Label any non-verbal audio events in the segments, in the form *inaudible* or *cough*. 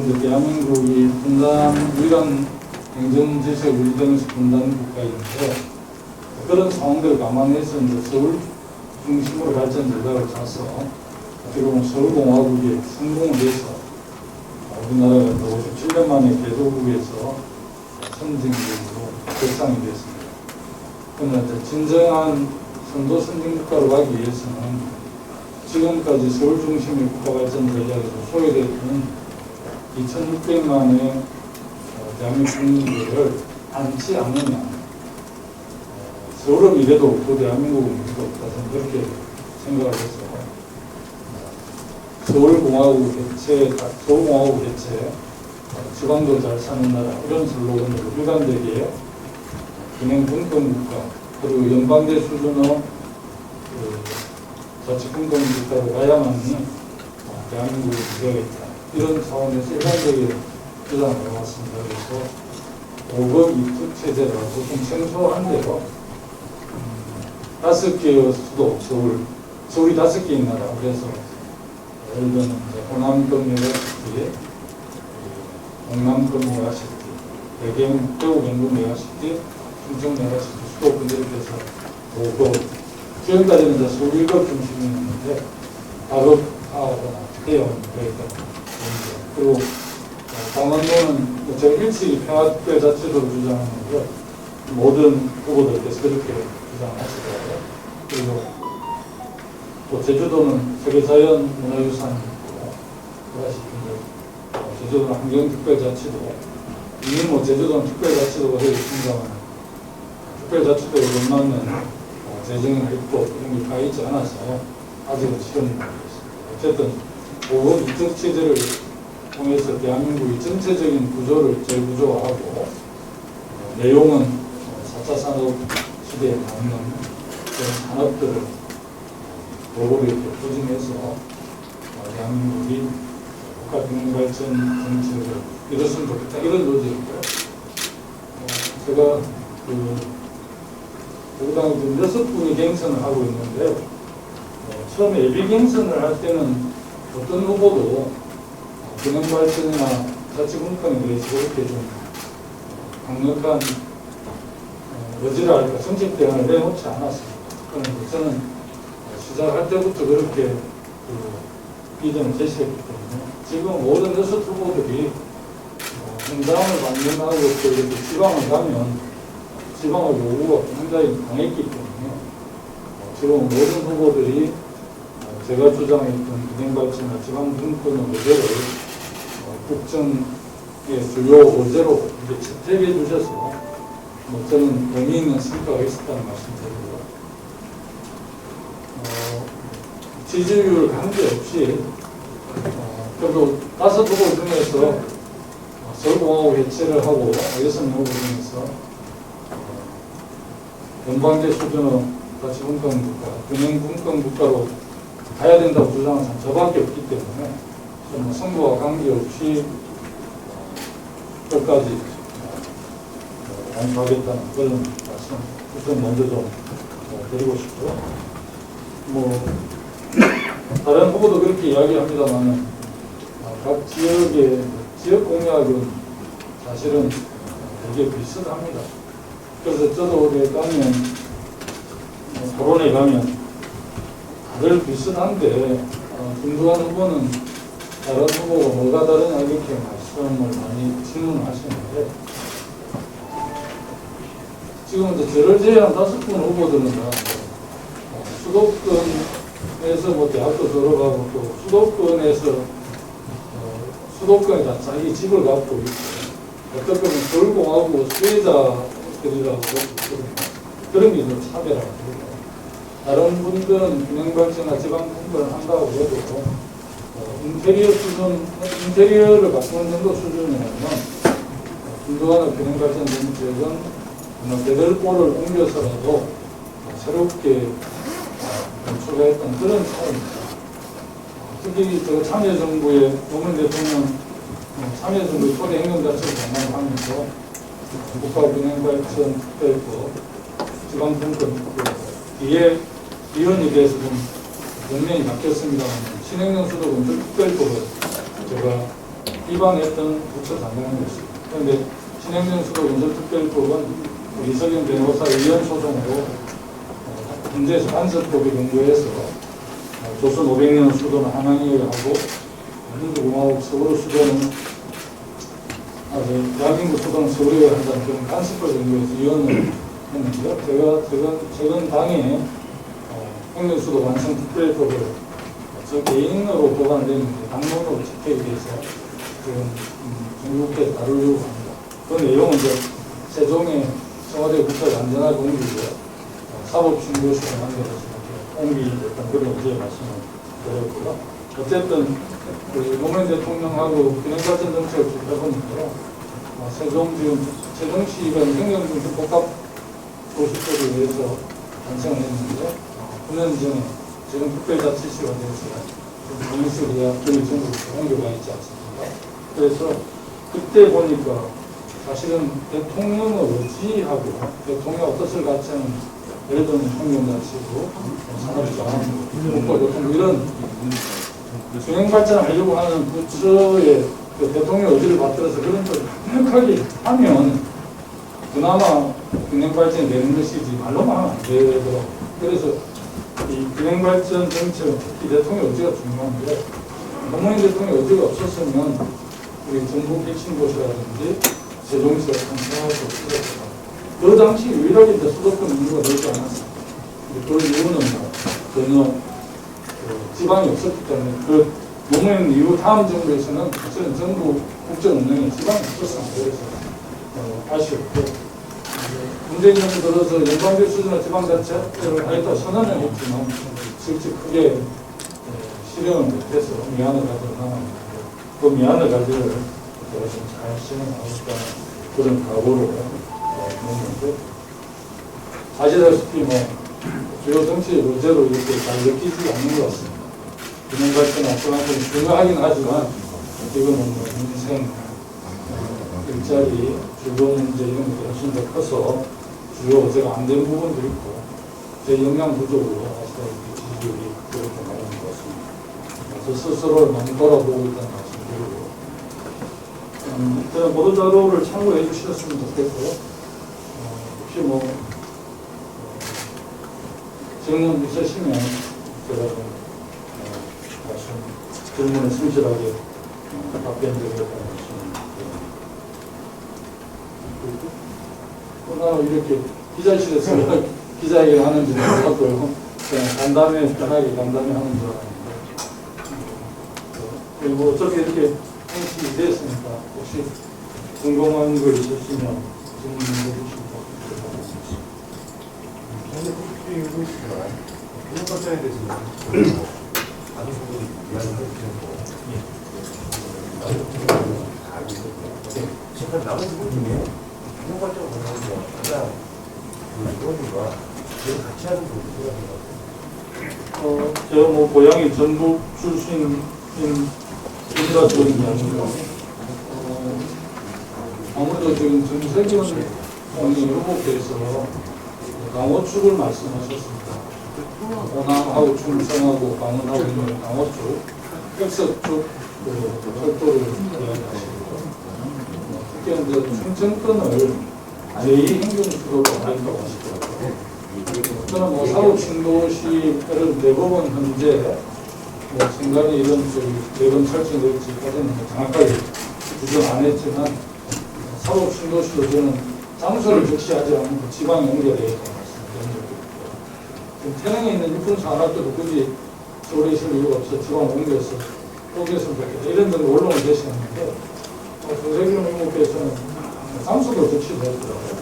이제 대한민국이 분단 유일한 행정 질서가 유지되면서 분단 국가인데 그런 상황들을 감안해서 이제 서울 중심으로 발전 전략을 짜서 어떻게 보면 서울공화국이 성공을 해서 우리나라가 57년 만에 개도국에서 선진국으로 결상이 됐습니다. 그러나 진정한 선도 선진국가로 가기 위해서는 지금까지 서울 중심의 국가 발전 전략에서 소외되는 2,600만의 어, 대한민국 국민들을 안지 않느냐. 어, 서울은 이래도 없고 대한민국은 이래도 없다. 저는 그렇게 생각을 해서 어, 서울공화국 대체, 서울공화국 대체, 어, 지방도 잘 사는 나라 이런 슬로건으로 일관되게 그냥 분권국가 그리고 연방제 수준의 그 자치분권 국가로 가야만이 어, 대한민국이 되어있다. 이런 차원에서 일반적인 주장을 해왔습니다. 그래서 5급 입국 체제라고 좀 생소한데요. 음, 다섯 개의 수도, 서울, 서울이 다섯 개인 나라. 그래서 예를 들면 이제 호남권 메가시티, 동남권 메가시티, 대경, 대구 경북 메가시티, 충청 메가시티, 수도권 이렇게 해서 5급. 지금까지는 이제 서울 1급 중심이었는데, 4급 하거나 해요. 그러니까. 그리고 어, 강원도는 제가 일찍이 평화특별 자치도를 주장하는데 모든 후보들께서 그렇게 주장하시더라고요. 그리고 또 제주도는 세계자연 문화유산이고 그다시피 이제 어, 제주도는 환경특별자치도 이미 뭐 제주도는 특별자치도가 되어 있습니다만 특별자치도에 걸맞는 어, 재정의 입법 이런 게 다 있지 않아서 아직은 실현이 안 됐습니다. 어쨌든 보건 이적 체제를 통해서 대한민국의 전체적인 구조를 재구조하고 어, 내용은 어, 4차 산업 시대에 맞는 그런 산업들을 이렇게 포진해서 어, 대한민국이 국가경영발전 정책을 이뤘으면 좋겠다 이런 노력이고요. 어, 제가 그 여기다가 지금 여섯 분이 갱선을 하고 있는데요. 어, 처음에 예비 갱선을 할 때는 어떤 후보도 경영 발전이나 자치분권에 대해서 그렇게 좀 강력한 어, 여지라 할까 정책 대안을 내놓지 않았습니다. 저는 시작할 때부터 그렇게 그 비전을 제시했기 때문에 지금 모든 여섯 후보들이 어, 현장을 만든다고 또 이렇게 지방을 가면 지방의 요구가 굉장히 강했기 때문에 어, 지금 모든 후보들이 어, 제가 주장했던 경영발전이나 지방분권의 모델을 국정의 주요 이제 채택해 주셔서 뭐 저는 의미 있는 성과가 있었다는 말씀 드리고요. 어, 지지율 관계없이 어, 그래도 다섯 후보 중에서 어, 서울공화국 해체를 하고 여섯 명 후보 중에서 어, 연방제 수준의 가치분권 국가, 금융분권 국가로 가야 된다고 사람 저밖에 없기 때문에 뭐 선거와 관계없이 끝까지 완수하겠다는 그런 말씀 우선 먼저 좀 어, 드리고 싶고요. 뭐 다른 후보도 그렇게 이야기합니다만 각 지역의 지역 공약은 사실은 되게 비슷합니다. 그래서 저도 어디에 가면 뭐 토론에 가면 다들 비슷한데 어, 김두한 후보는 다른 후보가 뭐가 다르냐 이렇게 말씀을 많이 질문하시는데 지금 이제 저를 제외한 다섯 분 후보들은 다 어, 수도권에서 뭐 대학도 들어가고 또 수도권에서 어, 수도권에 다 자기 집을 갖고 있고 어떻게 보면 서울공하고 수혜자들이라고 그런 게 좀 차별하고 다른 분들은 균형발전이나 지방분권을 한다고 해도 어, 인테리어 수준, 인테리어를 바꾸는 정도 수준이라면 김도환의 균형발전 정책은 정말 대들보를 옮겨서라도 어, 새롭게 건축했던 그런 차이입니다. 어, 특히 저 참여정부의 노무현 대통령 어, 참여정부의 초대 행정자치를 장관하면서 국가균형발전 특별법, 지방분권 뒤에 위원에 대해서 좀 명령이 바뀌었습니다만 신행령 수도권 특별법을 제가 비방했던 부처 장관이었습니다. 그런데 신행정수도 운전특별법은 이석영 변호사 위헌 소송으로 어, 문제에서 간섭법에 어, 조선 500년 수도는 한양이어야 하고 민주공화국 서울 수도는 아, 네, 대한민국 수도는 서울이어야 한다는 그런 간섭법 연구에서 위헌을 했는데요. 제가 최근, 최근 당에 어, 행정수도 완성 특별법을 저 개인으로 보관됐는데 당론으로 집행에 대해서 지금 음, 전국에 다루려고 합니다. 그 내용은 이제 세종의 청와대 국가를 안전하게 옮기고 어, 사법신고시를 만들어서 이렇게 옮기겠다는 그런 이제 말씀을 드렸고요. 어쨌든 그 노무현 대통령하고 균형발전 정책을 쭉 해보니까요. 어, 세종 지금 세종시가 행정중심 복합 도시법에 의해서 완성을 했는데요. 어, 9년 전에 지금 특별자치시가 돼서 공수리야 교육 전국 옮겨가 있지 않습니까? 그래서 그때 보니까 사실은 대통령을 의지하고 대통령 어떻을 갖추는 예를 들면 환경자치고 산업장, 국가교통 이런 균형 발전하려고 하는 부처의 그 대통령 의지를 받들어서 그런 걸 강력하게 하면 그나마 균형 발전이 되는 것이지 말로만 안 되더라고요. 그래서 이 균형 발전 정책은 특히 대통령 의지가 중요한데 노무현 대통령 의지가 없었으면 우리 전북 핵심 도시라든지 세종시가 탄생할 수 없었다. 그 당시 유일하게 이제 수도권 인구가 늘지 않았습니다. 그 이유는 뭐 전혀 그 지방이 없었기 때문에 그 노무현 이후 다음 정부에서는 사실은 정부 국정 운영에 지방이 없었습니다. 그래서 어, 아쉬웠고 문재인 정부 들어서 연방제 수준의 지방자치를 하겠다 선언을 했지만 실제 크게 에, 실행을 못해서 미안을 가지고 남았는데 그 미안을 가지고 제가 좀잘 실행하겠다 그런 각오로 어, 했는데 아시다시피 뭐 주요 정치 의제로 이렇게 잘 느끼지 않는 것 같습니다. 발전 앞서가고 중요하긴 하지만 지금은 뭐 어, 일자리 주거 문제 이런 것들이 훨씬 더 커서 주요 의제가 안된 부분도 있고 제 역량 부족으로 아시다시피 지지율이 그렇게 나오는 것 같습니다. 그래서 스스로를 많이 돌아보고 있다는 말씀 드리고 음, 저는 보도 자료를 참고해 주셨으면 좋겠고요. 어, 혹시 뭐 어, 질문 있으시면 제가 좀 어, 말씀 질문에 성실하게 어, 답변 드리겠다는 말씀 드립니다. 그러나 이렇게 기자실에서 *laughs* 기자회견 하는 줄 몰랐고요. 그냥 간담회 편하게 간담회 하는 줄 알았는데 어, 그리고 어차피 이렇게 행식이 됐으니까 혹시 궁금한 거 있으시면 질문해. 그런 발전에 대해서 많은 분들이 이야기를 해주셨고, 남은 부분 중에 발전을 보면서 가장 그 의원님과 제일 같이 하는 생각하세요? 어, 제가 뭐 고향이 전북 출신인 인가 쪽인 게 아니고 어, 아무래도 지금 정세균 의원이 후보께서 강호축을 말씀하셨습니다. 호남하고 충청하고 강원하고 있는 강호축, 흑석축 그 철도를 이야기하시고 특히 이제 충청권을 제2행정수도로 하겠다고 하시더라고요. 저는 뭐 사업 신도시를 대법원 현재 뭐 생각이 이런 대법원 설정될지까지는 뭐 정확하게 규정 안 했지만 사업 신도시도 저는 장소를 적시하지 않고 드린 적이 있고 지금 태릉에 있는 육군 산악도도 굳이 서울에 있을 이유가 없어 지방 옮겨서 옮겼으면 좋겠다 이런 등의 원론을 제시했는데 어, 정세균 의원께서는 장소도 적시되었더라고요.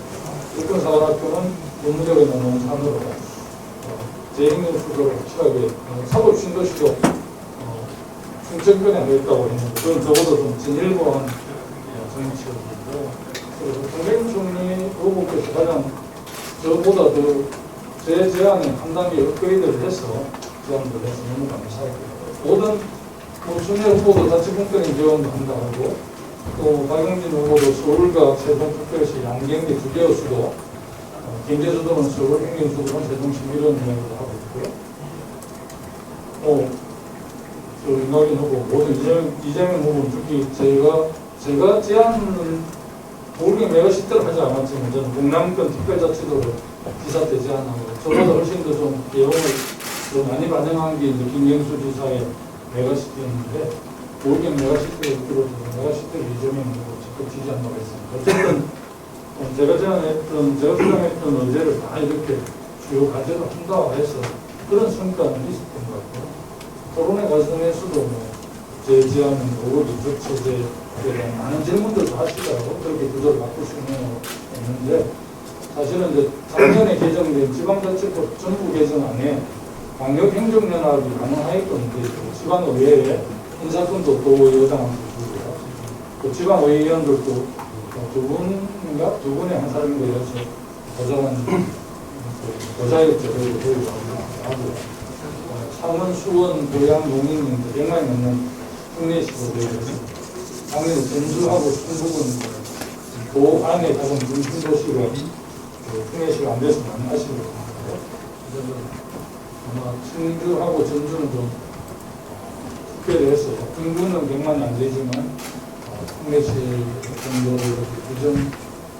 육군 산악도는 법무적인 농산으로 재행령 수도를 확실하게 어, 사법 신도시도 어, 충청권에 안 있다고 했는데 그건 적어도 좀 진일보한 어, 정치였는데 그래서 정세균 총리 후보께서 가장 저보다 더제 제안에 한 단계 업그레이드를 해서 제안을 해서 너무 감사하고요. 모든 뭐 순회 후보도 다 지분권인 지원도 한다고 또 박영진 후보도 서울과 세종특별시 양경기 두 개의 수도 어, 경제수도는 서울, 행정수도는 세종시 이런 이야기도 하고 있고요. 어, 그 이낙연 후보, 모든 이재명, 이재명 후보는 특히 저희가, 제가 제안은 모르게 메가 시대를 하지 않았지만 저는 동남권 특별자치도를 기사 때 제안하고 저보다 훨씬 더 좀 내용을 더 많이 반영한 게 이제 김경수 지사의 메가 시대였는데 메가 시대를 들어서 메가 시대를 이재명 후보 적극 지지한다고 했습니다. 어쨌든 어, 제가 제안했던, 제가 주장했던 의제를 다 이렇게 주요 과제로 한다 해서 그런 성과는 있었던 것 같고 토론회 과정에서도 뭐 제 제안은 오히려 적체제에 대한 많은 질문들도 하시더라고 그렇게 구조를 바꿀 수 있는 거 없는데 사실은 이제 작년에 개정된 지방자치법 전부 개정 안에 광역행정연합이 가능하였던 게 지방의회에 인사권도 또 여당한테 주고요. 또 지방의원들도 어, 두 분인가 두 분의 한 사람인가 이래서 보좌관 보좌였죠. 그리고 거기 하고요. 어, 창원, 수원, 고양, 용인 등 100만이 넘는 국내시도 되고 당연히 전주하고 충북은 그 안에 가장 중심도시가 그 국내시가 안 돼서 많이 아쉬울 거예요. 그래서 아마 충주하고 전주는 좀 했어요. 충주는 100만이 안 되지만 어, 국내시 이렇게 규정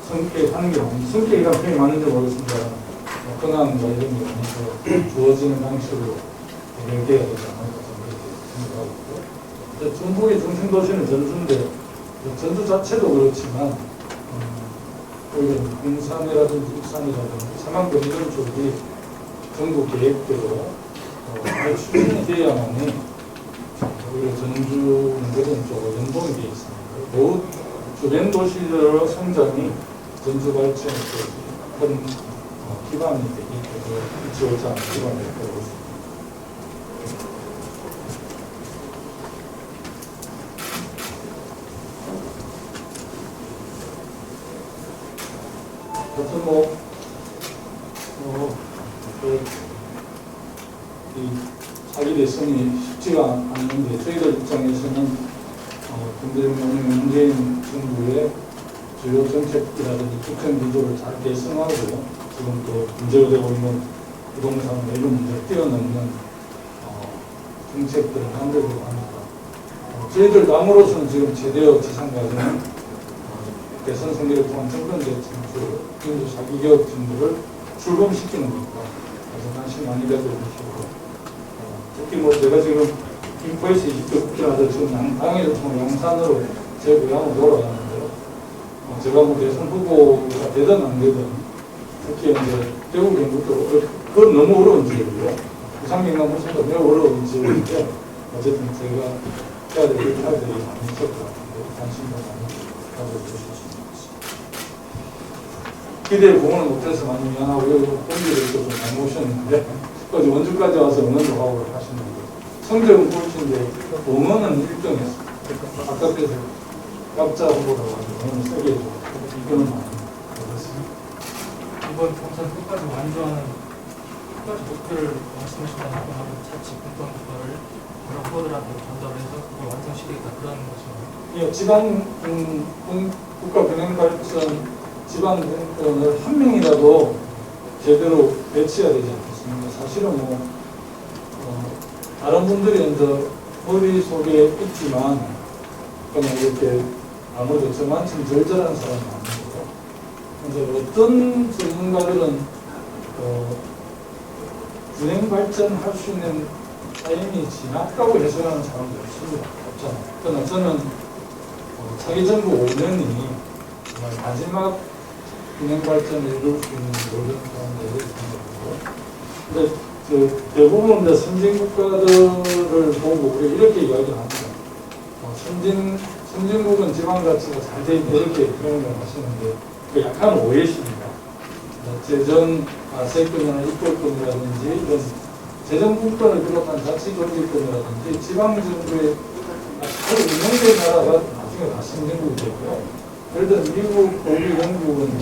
성격하는 게 많이 성격이란 표현이 맞는지 모르겠습니다. 어, 근황 뭐 이런 게 많아서 주어지는 방식으로 연계해야 되지 않을까 생각하고 있고 중국의 중심 도시는 전주인데 그 전주 자체도 그렇지만 음, 오히려 군산이라든지 익산이라든지 사망권 이런 쪽이 정부 계획대로 어, 잘 추진이 돼야만이 오히려 전주 문제는 쪽으로 연동이 되어 있습니다. 그 주변 도시들의 성장이 전주 발전에 큰 어, 기반이 되기 때문에 지원자 기반이 되고 있습니다. 여튼 뭐, 어, 그, 이 자기 대선이 쉽지가 않는데 저희들 입장에서는 어, 김대중 문재인 정부의 주요 정책이라든지 국정 구조를 잘 개선하고 지금 또 문제가 되고 있는 부동산 이런 문제를 뛰어넘는 어, 정책들을 만들려고 합니다. 어, 저희들 남으로서는 지금 제대로 지상과정은 어, 대선 선거를 통한 정권제 진출, 민주 자기개혁 진보를 출범시키는 것과 아주 관심 많이 가져주시고 어, 특히 뭐 제가 지금 인포에서 20대 국회라서 지금 양- 당일 영산으로 제 고향을 돌아가는데요. 어, 제가 뭐 대선 후보가 되든 안 되든 특히 이제 대구 경북도 그건 너무 어려운 지역이고요. 부산경남 호수도 매우 어려운 지역인데 어쨌든 제가 해야 될 일이 많이 있을 것 같은데 관심도 많이 가져주셨으면 좋겠습니다. 기대에 공헌을 못해서 많이 미안하고 여기 본질을 좀 모셨는데 어제 원주까지 와서 응원도 하고 하시는 거예요. 성적은 꼴찌인데 응원은 1등 했어요. 아깝게도 깜짝 후보라고 하죠. 응원을 세게 해줘. 이거는 많이. 이번 경선 끝까지 완주하는 끝까지 목표를 말씀하신다는 하고 자칫 국방 국가를 여러 후보들한테 전달해서 그걸 완성시키겠다 그런 것입니다. 예, 지방 음, 음, 국가 균형 발전 지방 정권을 한 명이라도 제대로 배치해야 되지 않겠습니까? 사실은 뭐 어, 다른 분들이 이제 머릿속에 있지만 그냥 이렇게 아무래도 저만큼 절절한 사람은 아니고 이제 어떤 전문가들은 어, 균형 발전할 수 있는 타임이 지났다고 해석하는 사람도 있습니다. 없잖아요. 그러나 저는 어, 차기 정부 5년이 정말 마지막 균형 발전을 이룰 수 있는 노력 가운데 근데 그 대부분 이제 선진 국가들을 보고 우리 이렇게 이야기를 합니다. 어, 선진 선진국은 지방 자치가 잘 돼 있다 이렇게 표현을 하시는데 그 약간 오해십니다. 어, 재정 아, 세금이나 입법권이라든지 이런 재정국권을 비롯한 자치조직권이라든지 지방정부의 잘 운영된 나라가 나중에 다 선진국이 되고요. 예를 들어 미국, 독일, 영국은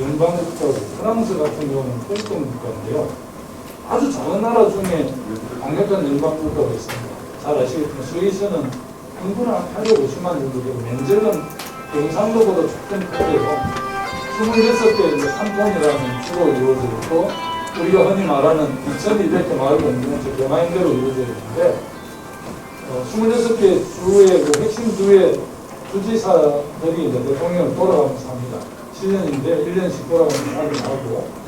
연방국가고 프랑스 같은 경우는 공권국가인데요. 아주 작은 나라 중에 강력한 연방국가가 있습니다. 잘 아시겠지만 스위스는 인구는 850만 정도 되고 면적은 경상도보다 조금 크고요. 26개 이제 칸톤이라는 주로 이루어져 있고 우리가 흔히 말하는 2200개 마을 공동체 개마인대로 이루어져 있는데 어, 26개 주의 그 핵심 주의 주지사들이 이제 대통령을 돌아가면서 합니다. 7년인데 1년씩 돌아가면서 하긴 하고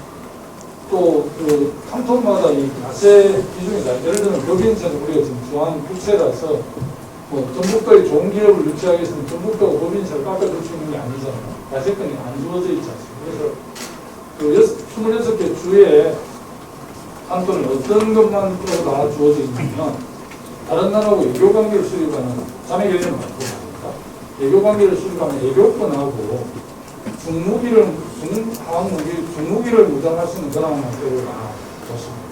또그 칸톤마다 이 과세 비중이 다 예를 들면 법인세는 우리가 지금 중앙 국세라서 뭐 전북도에 좋은 기업을 유치하기 위해서는 전북도가 법인세를 깎아줄 수 있는 게 아니잖아요. 과세권이 안 주어져 있지 않습니까? 그래서 그 26개 주에 한돈을 어떤 것만 다 주어져 있냐면 다른 나라하고 외교 관계를 수립하는 자매 개념을 갖고 있습니다. 외교 관계를 수립하는 외교권하고 중무기를 중 항무기 중무기를 무장할 수 있는 그런 학교를 줬습니다.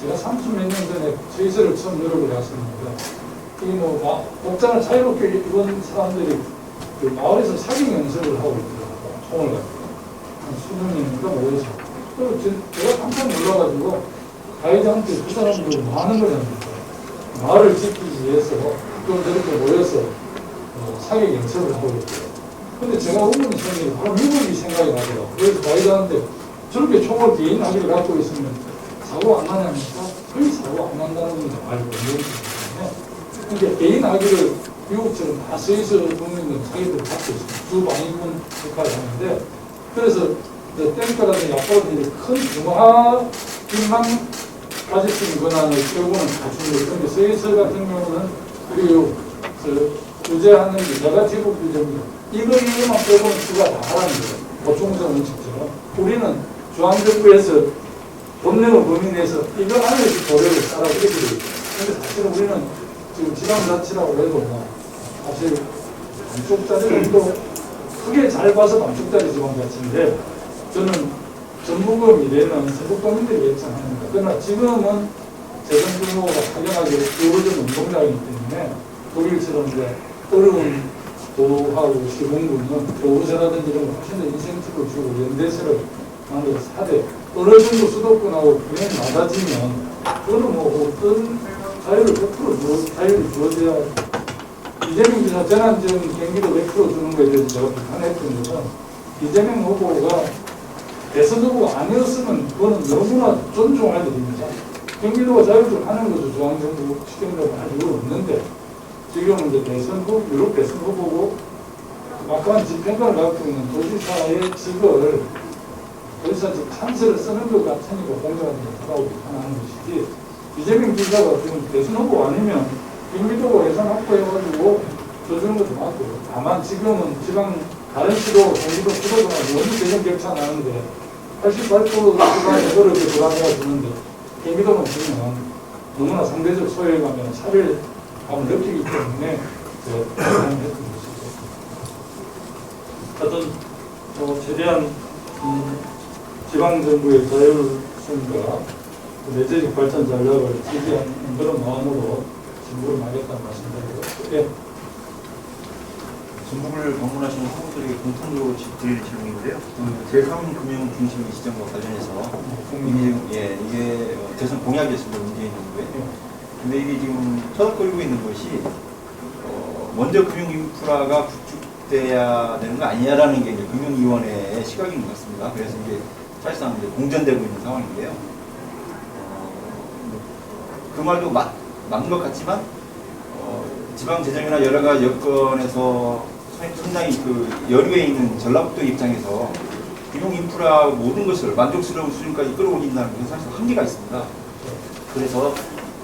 제가 30 몇 년 전에 스위스를 처음 유럽을 갔었는데 이뭐 마- 복장을 자유롭게 입은 사람들이 그 마을에서 사격 연습을 하고 있더라고요. 총을 가지고 한 수십 명인가 모여서 그리고 제- 제가 깜짝 놀라가지고 가이드한테 그 사람들이 뭐 하는 거냐니까 마을을 지키기 위해서 좀 저렇게 모여서 어, 사격 연습을 하고 있대요. 근데 제가 의문이 생기는 바로 미국이 생각이 나더라고요. 그래서 가이드한테 저렇게 총을 개인 아기를 갖고 있으면 사고 안 나냐니까 거의 사고 안 난다는 건 알고 있는 거거든요. 그러니까 개인 아기를 미국처럼 다 스위스 국민들 자기들 갖고 있습니다. 주 방위군 역할을 하는데 그래서 탱크라든지 약보들이 큰 중화기만 가질 수 있는 권한을 결국은 갖춘 거예요. 그런데 스위스 같은 경우는 그리고 그 규제하는 게 내가 제국 규제입니다. 이거 이거만 빼고는 주가 다 하라는 거예요. 보충성 원칙처럼. 우리는 중앙정부에서 돈 내고 범위 내에서 이거 안에서 도래를 따라 이렇게 되어 있어요. 근데 사실은 우리는 지금 지방자치라고 해도 뭐 사실 반쪽짜리는 또 크게 잘 봐서 반쪽짜리 지방자치인데 저는 전북의 미래는 세국도민들이 예측합니다. 그러나 지금은 재정부가 확연하게 기울어진 운동장이기 때문에 독일처럼 이제 어려운 도하고 시공군은 교부세라든지 이런 거 훨씬 더 인센티브를 주고 연대세를 만들어서 하되 어느 정도 수도권하고 균형이 낮아지면 그거는 뭐 어떤 자유를 100% 주, 자유를 주어져야 이재명 지사 재난지원 경기도 100% 주는 거에 대해서 제가 비판했던 것은 이재명 후보가 대선 후보가 아니었으면 그거는 너무나 존중할 일입니다. 경기도가 자유를 하는 것도 중앙정부 시경이라고 할 이유가 없는데 지금은 이제 대선 후, 유럽 대선 후보고 막강한 집행관을 갖고 있는 도지사의 직을 도지사 직 찬스를 쓰는 것 같으니까 공정하게 하라고 비판하는 것이지. 이재명 지사가 지금 대선 후보 아니면 경기도가 예산 확보해가지고 줘주는 것도 맞고. 다만 지금은 지방 다른 시도 경기도 수도가 너무 재정 격차 나는데 88% 지방에 그렇게 불안해가 주는데 경기도는 보면 너무나 상대적 소외감이나 차별 감을 느끼기 때문에 제가 비판했던 것이죠. 하여튼 어, 최대한 음, 지방정부의 자율성과 그 내재적 발전 전략을 지지하는 그런 마음으로 진보를 하겠다는 말씀드리고 예. 전북을 방문하시는 후보들에게 공통적으로 드리는 질문인데요. 제3 금융 중심 시정과 관련해서 이게, 예, 이게 어, 대선 공약이었습니다. 문재인 정부의. 근데 이게 지금 터득거리고 있는 것이 어, 먼저 금융 인프라가 구축돼야 되는 거 아니냐라는 게 이제 금융위원회의 시각인 것 같습니다. 그래서 이게 사실상 이제 공전되고 있는 상황인데요. 어, 그 말도 맞, 맞는 것 같지만 어, 지방 재정이나 여러 가지 여건에서 상당히 그 여류에 있는 전라북도 입장에서 금융 인프라 모든 것을 만족스러운 수준까지 끌어올린다는 게 사실 한계가 있습니다. 그래서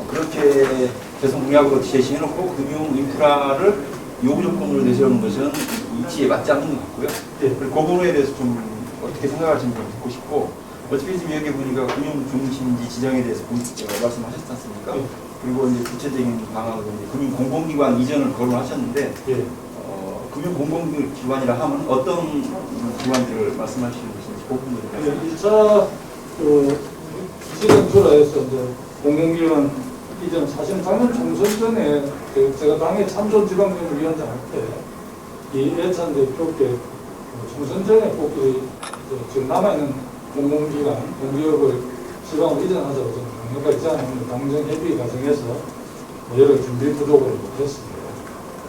그렇게 대선 공약으로 제시해놓고 금융 인프라를 요구 조건으로 내세우는 것은 이치에 맞지 않는 것 같고요. 그리고 그 부분에 대해서 좀 어떻게 생각하시는지 좀 듣고 싶고 어차피 지금 여기 보니까 금융 중심지 지정에 대해서 본- 어, 말씀하셨지 않습니까? 예. 그리고 이제 구체적인 방안으로 이제 금융 공공기관 이전을 거론하셨는데 예. 어, 금융 공공기관이라 하면 어떤 기관들을 말씀하시는 것인지 그 부분을 네, 1차 그 시정 출하에서 이제 공공기관 이전 사실 작년 총선 전에 그 제가 당의 참전 지방정부위원장 할 때이 예찬 대표께 그 총선 전에 꼭그 지금 남아있는 공공기관 공기업을 지방으로 이전하자고 저는 강력하게 제안했는데 당정 협의 과정에서 뭐 여러 준비 부족을 못했습니다.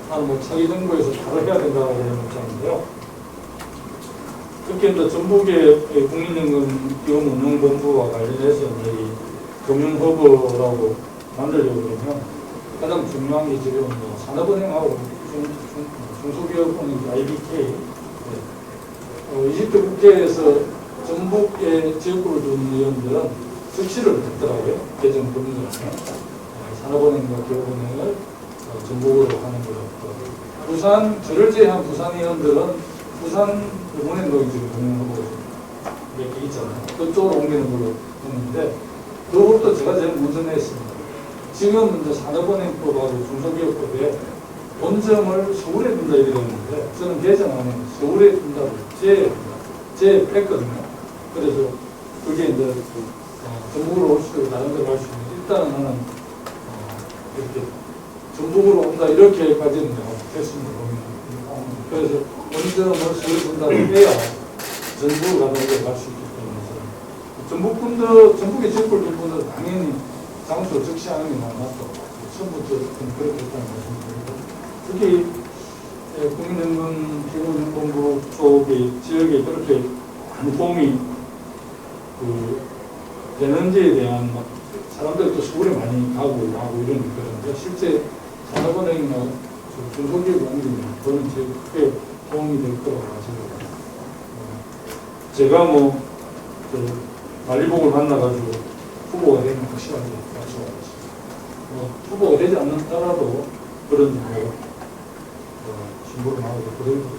나는 뭐 차기 정부에서 바로 해야 된다고 하는 입장인데요. 특히 이제 전북의 국민연금 기금운용본부와 관련해서 이 금융허브라고 만들려고 그러면 가장 중요한 게 지금 뭐 산업은행하고 중, 중, 중소기업은행 IBK 네. 어, 이집트 국회에서 전북의 지역구를 둔 의원들은 즉시를 했더라고요. 개정 법률에 어, 산업은행과 기업은행을 어, 전북으로 하는 거였고 부산 저를 제외한 부산 의원들은 부산 은행도 지금 운영하고 몇개 있잖아요. 그쪽으로 옮기는 걸로 했는데 그것도 제가 제일 먼저 냈습니다. 지금 이제 산업은행법하고 중소기업법에 본점을 서울에 둔다 이렇게 되는데 저는 개정안에 서울에 둔다고 제, 제 했거든요. 그래서 그게 이제 어, 전북으로 올 수도 있고 다른 데로 갈수 있는데 일단은 어, 이렇게 전북으로 온다 이렇게까지는 됐습니다. 그래서 본점을 서울에 둔다고 해야 전북으로 가는 데갈수 있기 때문에 전북 분들, 전북에 지역을 둔 분들은 당연히 장소를 적시하는 게 맞고 처음부터 좀 그렇게 했다는 말씀드리고 특히 예, 국민연금 기본연금부 쪽의 지역에 그렇게 많은 도움이 그 되는지에 대한 막 사람들이 또 서울에 많이 가고 하고 이런 게 그런데 실제 산업은행이나 저 중소기업 옮기면 그런 제일 크게 도움이 될 거라고 생각합니다. 어, 제가 뭐, 저, 말리복을 만나가지고 후보가 되면 확실하게. 뭐, 후보가 되지 않는다라도 그런 뭐, 어, 신고를 하고 그런